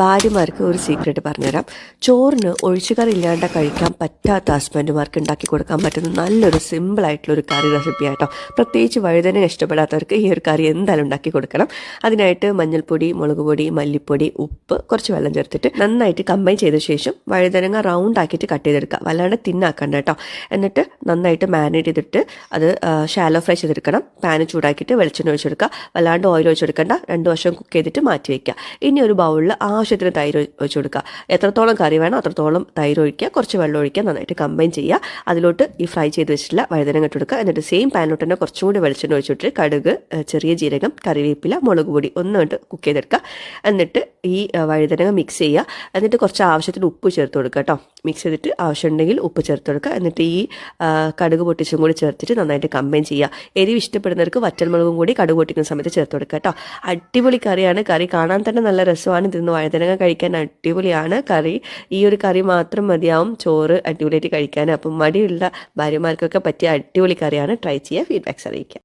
ഭാര്യമാർക്ക് ഒരു സീക്രട്ട് പറഞ്ഞുതരാം. ചോറിന് ഒഴിച്ചുകറി ഇല്ലാണ്ട് കഴിക്കാൻ പറ്റാത്ത ഹസ്ബൻഡുമാർക്ക് ഉണ്ടാക്കി കൊടുക്കാൻ പറ്റുന്ന നല്ലൊരു സിമ്പിൾ ആയിട്ടുള്ള ഒരു കറി റെസിപ്പി ആയിട്ടോ പ്രത്യേകിച്ച് വഴുതന ഇഷ്ടപ്പെടാത്തവർക്ക് ഈ ഒരു കറി എന്തായാലും ഉണ്ടാക്കി കൊടുക്കണം. അതിനായിട്ട് മഞ്ഞൾപ്പൊടി മുളക് പൊടി മല്ലിപ്പൊടി ഉപ്പ് കുറച്ച് വെള്ളം ചേർത്തിട്ട് നന്നായിട്ട് കമ്പൈൻ ചെയ്ത ശേഷം വഴുതനങ്ങ റൗണ്ട് ആക്കിയിട്ട് കട്ട് ചെയ്തെടുക്കുക. വല്ലാണ്ട് തിന്നാക്കണ്ട കേട്ടോ. എന്നിട്ട് നന്നായിട്ട് മാരിനേറ്റ് ചെയ്തിട്ട് അത് ഷാലോ ഫ്രൈ ചെയ്തെടുക്കണം. പാന് ചൂടാക്കിയിട്ട് വെളിച്ചെണ്ണ ഒഴിച്ചെടുക്കുക. വല്ലാണ്ട് ഓയിൽ ഒഴിച്ചെടുക്കേണ്ട. രണ്ട് വർഷം കുക്ക് ചെയ്തിട്ട് മാറ്റി വയ്ക്കുക ഇനി ഒരു ബൗളിൽ ആവശ്യത്തിന് തൈര് ഒഴിച്ചു കൊടുക്കുക. എത്രത്തോളം കറി വേണോ അത്രത്തോളം തൈര് ഒഴിക്കുക. കുറച്ച് വെള്ളം ഒഴിക്കുക. നന്നായിട്ട് കമ്പൈൻ ചെയ്യുക. അതിലോട്ട് ഈ ഫ്രൈ ചെയ്ത് വെച്ചിട്ടുള്ള വഴുതനങ്ങ ഇട്ടെടുക്കുക എന്നിട്ട് സെയിം പാനിലോട്ട് തന്നെ കുറച്ചും കൂടി വെളിച്ചെണ്ണ ഒഴിച്ചിട്ട് കടുക് ചെറിയ ജീരകം കറിവേപ്പില മുളക് പൊടി ഒന്നുകൊണ്ട് കുക്ക് ചെയ്തെടുക്കുക. എന്നിട്ട് ഈ വഴുതനങ്ങ മിക്സ് ചെയ്യുക. എന്നിട്ട് കുറച്ച് ആവശ്യത്തിന് ഉപ്പ് ചേർത്ത് കൊടുക്കുക കേട്ടോ. മിക്സ് ചെയ്തിട്ട് ആവശ്യമുണ്ടെങ്കിൽ ഉപ്പ് ചേർത്ത് കൊടുക്കുക. എന്നിട്ട് ഈ കടുക് പൊട്ടിച്ചും കൂടി ചേർത്തിട്ട് നന്നായിട്ട് കമ്പൈൻ ചെയ്യുക. എരിവ് ഇഷ്ടപ്പെടുന്നവർക്ക് വറ്റൽമുളകും കൂടി കടുക് പൊട്ടിക്കുന്ന സമയത്ത് ചേർത്ത് കൊടുക്കുക കേട്ടോ. അടിപൊളി കറിയാണ്. കറി കാണാൻ തന്നെ നല്ല രസമാണ്. ഇതിന്ന് വഴുതനങ്ങ കഴിക്കാൻ അടിപൊളിയാണ്. കറി ഈ ഒരു കറി മാത്രം മതിയാവും. ചോറ് അടിപൊളിയായിട്ട് കഴിക്കാൻ. അപ്പം മടിയുള്ള ഭാര്യമാർക്കൊക്കെ പറ്റിയ അടിപൊളി കറിയാണ്. ട്രൈ ചെയ്യുക. ഫീഡ്ബാക്സ് അറിയിക്കുക.